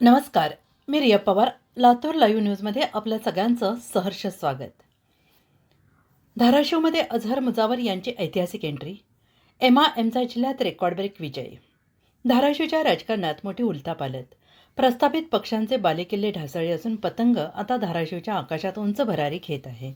नमस्कार मी रिया पवार लातूर लाईव्ह न्यूजमध्ये आपल्या सगळ्यांचं सहर्ष स्वागत. धाराशिवमध्ये अझहर मुजावर यांची ऐतिहासिक एंट्री एमा एमचा जिल्ह्यात रेकॉर्ड ब्रेक विजय. धाराशिवच्या राजकारणात मोठी उलथापालत. प्रस्थापित पक्षांचे बालेकिल्ले ढासळले असून पतंग आता धाराशिवच्या आकाशात उंच भरारी घेत आहे.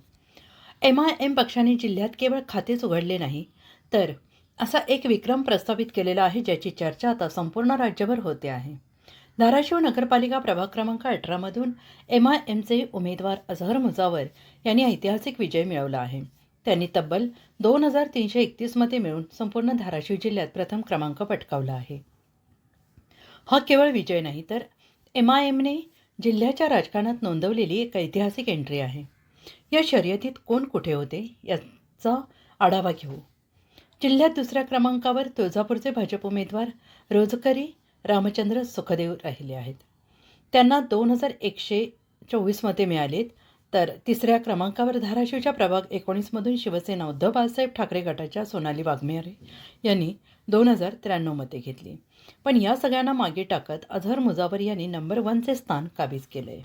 एम आय एम पक्षाने जिल्ह्यात केवळ खातेच उघडले नाही तर असा एक विक्रम प्रस्थापित केलेला आहे ज्याची चर्चा आता संपूर्ण राज्यभर होते आहे. धाराशिव नगरपालिका प्रभाग क्रमांक अठरामधून एम आय एमचे उमेदवार अझहर मुजावर यांनी ऐतिहासिक विजय मिळवला आहे. त्यांनी तब्बल दोन हजार तीनशे एकतीस मते मिळून संपूर्ण धाराशिव जिल्ह्यात प्रथम क्रमांक पटकावला आहे. हा केवळ विजय नाही तर एम आय एमने जिल्ह्याच्या राजकारणात नोंदवलेली एक ऐतिहासिक एंट्री आहे. या शर्यतीत कोण कुठे होते याचा आढावा घेऊ. जिल्ह्यात दुसऱ्या क्रमांकावर तुळजापूरचे भाजप उमेदवार रोजकरी रामचंद्र सुखदेव राहिले आहेत. त्यांना दोन हजार एकशे चोवीस मते मिळालीत. तर तिसऱ्या क्रमांकावर धाराशिवच्या प्रभाग एकोणीसमधून शिवसेना उद्धव बाळासाहेब ठाकरे गटाच्या सोनाली वाघमेरे यांनी दोन हजार त्र्याण्णव मते घेतली. पण या सगळ्यांना मागे टाकत अझहर मुजावर यांनी नंबर वनचे स्थान काबीज केलं आहे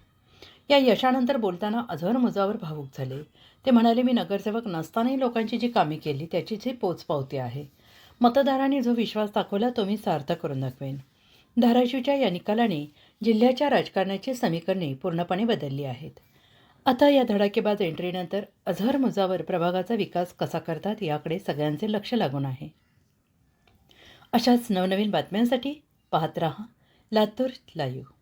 या यशानंतर बोलताना अझहर मुजावर भावूक झाले. ते म्हणाले मी नगरसेवक नसतानाही लोकांची जी कामे केली त्याची जी पोचपावती आहे. मतदारांनी जो विश्वास दाखवला तो मी सार्थ करून दाखवेन धाराशिवच्या या निकालाने जिल्ह्याच्या राजकारणाची समीकरणे पूर्णपणे बदलली आहेत. आता या धडाकेबाज एंट्रीनंतर अझहर मुजावर प्रभागाचा विकास कसा करतात याकडे सगळ्यांचे लक्ष लागून आहे. अशाच नवनवीन बातम्यांसाठी पाहत रहा लातूर लाईव्ह.